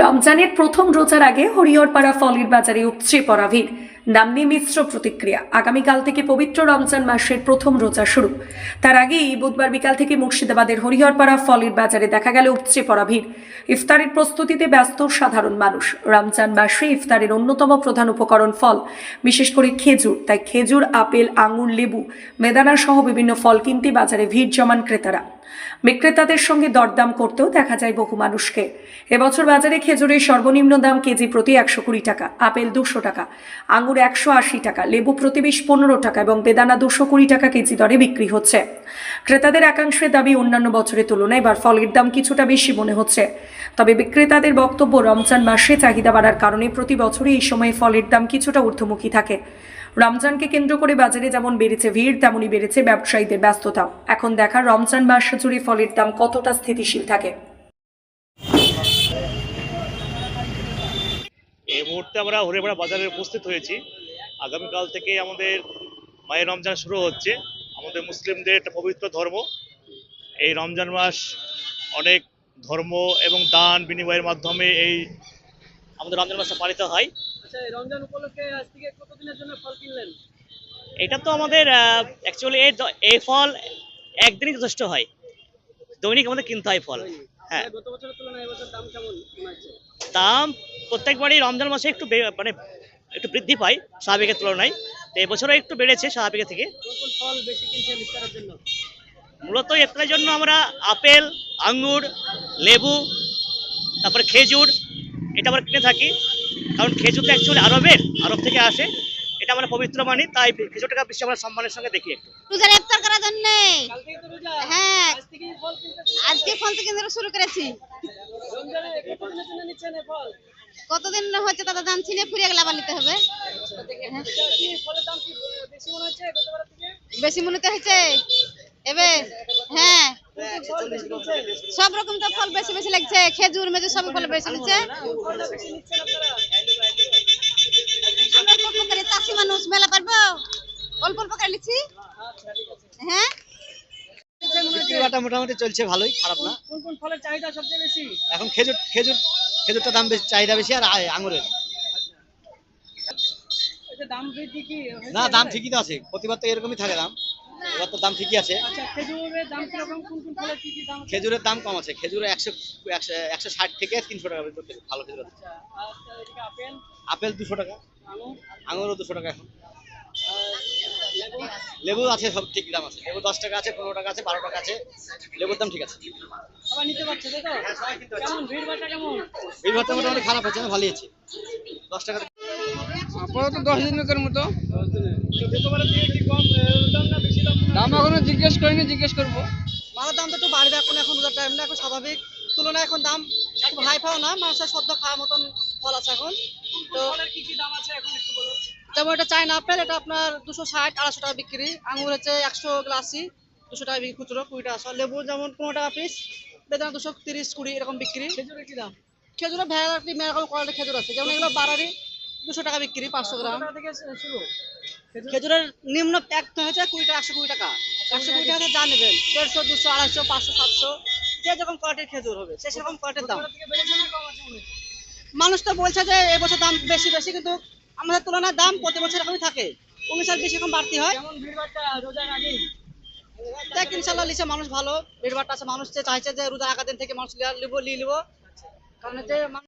রমজানের প্রথম রোজার আগে হরিহরপাড়া ফলের বাজারে উপচে পড়া ভিড়। নামনি মিশ্র প্রতিক্রিয়া। আগামীকাল থেকে পবিত্র রমজান মাসের প্রথম রোজা শুরু। তার আগেই বুধবার বিকাল থেকে মুর্শিদাবাদের হরিহরপাড়া ফলের বাজারে দেখা গেল উপচে পড়া ভিড়। ইফতারের প্রস্তুতিতে ব্যস্ত সাধারণ মানুষ। রমজান মাসে ইফতারের অন্যতম প্রধান উপকরণ ফল, বিশেষ করে খেজুর। তাই খেজুর, আপেল, আঙুর, লেবু বেদানা সহ বিভিন্ন ফল কিনতে বাজারে ভিড় জমান ক্রেতারা। বিক্রেতাদের সঙ্গে দরদাম করতেও দেখা যায় বহু মানুষকে। এবছর বাজারে খেজুরের সর্বনিম্ন দাম কেজি প্রতি একশো কুড়ি টাকা, আপেল দুশো টাকা আঙুর একশো আশি টাকা, লেবু প্রতি বিশ পনেরো টাকা এবং বেদানা দুশো কুড়ি টাকা কেজি দরে বিক্রি হচ্ছে। ক্রেতাদের একাংশের দাবি অন্যান্য বছরের তুলনায় এবার ফলের দাম কিছুটা বেশি মনে হচ্ছে। তবে বিক্রেতাদের বক্তব্য, রমজান মাসে চাহিদা বাড়ার কারণে প্রতি বছরই এই সময়ে ফলের দাম কিছুটা ঊর্ধ্বমুখী থাকে। রমজানকে কেন্দ্র করে বাজারে যেমন বেড়েছে ভিড়, তেমনই বেড়েছে ব্যবসায়ীদের ব্যস্ততা। এখন দেখা রমজান মাস জুড়ে ফলের দাম কতটা স্থিতিশীল থাকে। এই মুহূর্তে আমরা হরিপাড়া বাজারে উপস্থিত হয়েছি। আগামীকাল থেকে আমাদের মায়ের রমজান শুরু হচ্ছে। আমাদের মুসলিমদের একটা পবিত্র ধর্ম। এই রমজান মাস অনেক ধর্ম এবং দান বিনিময়ের মাধ্যমে এই আমাদের রমজান মাসটা পালিত হয়। আচ্ছা রমজান উপলক্ষে আজ থেকে কতদিনের জন্য ফল কিনলেন? এটা তো আমাদের অ্যাকচুয়ালি এই ফল একদিনই যথেষ্ট হয়। দৈনিক আমাদের কিনতে হয় ফল। হ্যাঁ। গত বছরের তুলনায় এবছর দাম কেমন দাম প্রত্যেকবারই রমজান মাসে একটু মানে একটু বৃদ্ধি পায় স্বাভাবিকের তুলনায়। তো এবছরও একটু বেড়েছে স্বাভাবিকের থেকে। ফল বেশি কিনছেন ইফতারের জন্য? মূলত ইফতারের জন্য আমরা আপেল আঙ্গুর লেবু তারপরে খেজুর এটা আমরা কিনে থাকি। কারণ খেজুর তো অ্যাকচুয়ালি আরবের আরব থেকে আসে। এটা আমরা পবিত্র মানি তাই খেজুরটাকে বেশি আমরা সম্মানের সঙ্গে দেখি একটু। রোজার ইফতার করার জন্য। রোজা। হ্যাঁ। আজ থেকে ফল কিনতে আজকে ফল থেকে কেন্দ্র শুরু করেছি। কতদিন হচ্ছে দাদা দাম ছিনে ফুরিয়ে গেলে আবার নিতে হবে? হ্যাঁ। বেশি মনে হচ্ছে মনে এবে হ্যাঁ। সব রকম তো ফল বেশি বেশি লাগছে। খেজুর মেজুর সব ফল বেশি লাগছে কোন ফলটা বেশি নিচ্ছেন আপনারা আমরা কত করে চাষি মানুষ মেলা পারব? অল্প অল্প করে নিচ্ছি। আচ্ছা ঠিক আছে হ্যাঁ বিক্রিবাটা মোটামুটি চলছে ভালোই খারাপ না। কোন কোন ফলের চাহিদা সবচেয়ে বেশি? এখন খেজুর খেজুর খেজুরটা দাম বেশি চাহিদা বেশি আর আঙুরের। এটা দাম বৃদ্ধি কি হয়েছে? না দাম ঠিকই তো আছে প্রতিবার তো এরকমই থাকে দাম। এবার তো দাম ঠিকই আছে। আচ্ছা খেজুরের দাম কীরকম? কোন কোন ফলের কি কি দাম আছে? খেজুরের কম আছে। খেজুরে একশো একশো একশো ষাট থেকে তিনশো টাকা পর্যন্ত ভালো খেজুর আছে। আচ্ছা আপেল? দুশো টাকা। আঙুরও দুশো টাকা এখন। লেবু? আছে সব ঠিক দাম আছে। লেবু দশ টাকা আছে পনেরো টাকা আছে বারো টাকা আছে। লেবুর দাম ঠিক আছে। সবাই নিতে পারছে তো? কেমন? ভিড় ভাড়টা কেমন? এই ভাতটা মোটামুটি খারাপ হচ্ছে না ভালোই আছে। দশ টাকা আপাতত দশ দিনের মতো। কম? দাম এখনও জিজ্ঞেস করিনি জিজ্ঞেস করব। মাছের দাম তো একটু বাড়বে এখন এখন রোজার টাইম না এখন স্বাভাবিক। তুলনায় এখন দাম একটু হাই ফাও না মানুষের সদ্য খাওয়ার মতন ফল আছে এখন। তো কি কি দাম আছে এখন একটু বলুন। যেমন এটা চাইনা আপেল এটা আপনার দুশো ষাট আড়াইশো টাকা বিক্রি। আঙুর হচ্ছে একশো গ্লাসি দুশো টাকা বিক্রি খুচরো কুড়ি টাকা। লেবু যেমন পনেরো টাকা পিস বেদানা দুশো তিরিশ কুড়ি এরকম বিক্রি। খেজুরের কি দাম? খেজুরের ভ্যারাইটি মেরকম কোয়ালিটি খেজুর আছে। যেমন এগুলো বারারি দুশো টাকা বিক্রি পাঁচশো গ্রাম। থেকে শুরু? খেজুরের নিম্ন প্যাক হয়েছে কুড়ি টাকা একশো কুড়ি টাকা। একশো কুড়ি টাকা যা নেবেন দেড়শো দুশো আড়াইশো পাঁচশো সাতশো যে যেরকম কোয়ালিটির খেজুর হবে সে সেরকম কোয়ালিটির দাম। মনে? মানুষ তো বলছে যে এবছর দাম বেশি বেশি কিন্তু আমাদের তুলনায় দাম প্রতি বছর এরকমই থাকে। উনিশ সাল বেশি এখন বাড়তি হয়। দেখ ইনশাল্লাহ লিছে মানুষ ভালো ভিড় ভাড়টা আছে। মানুষ চাইছে যে রোজা আগের দিন থেকে মানুষ লিবো লিয়ে লিবো কারণ যে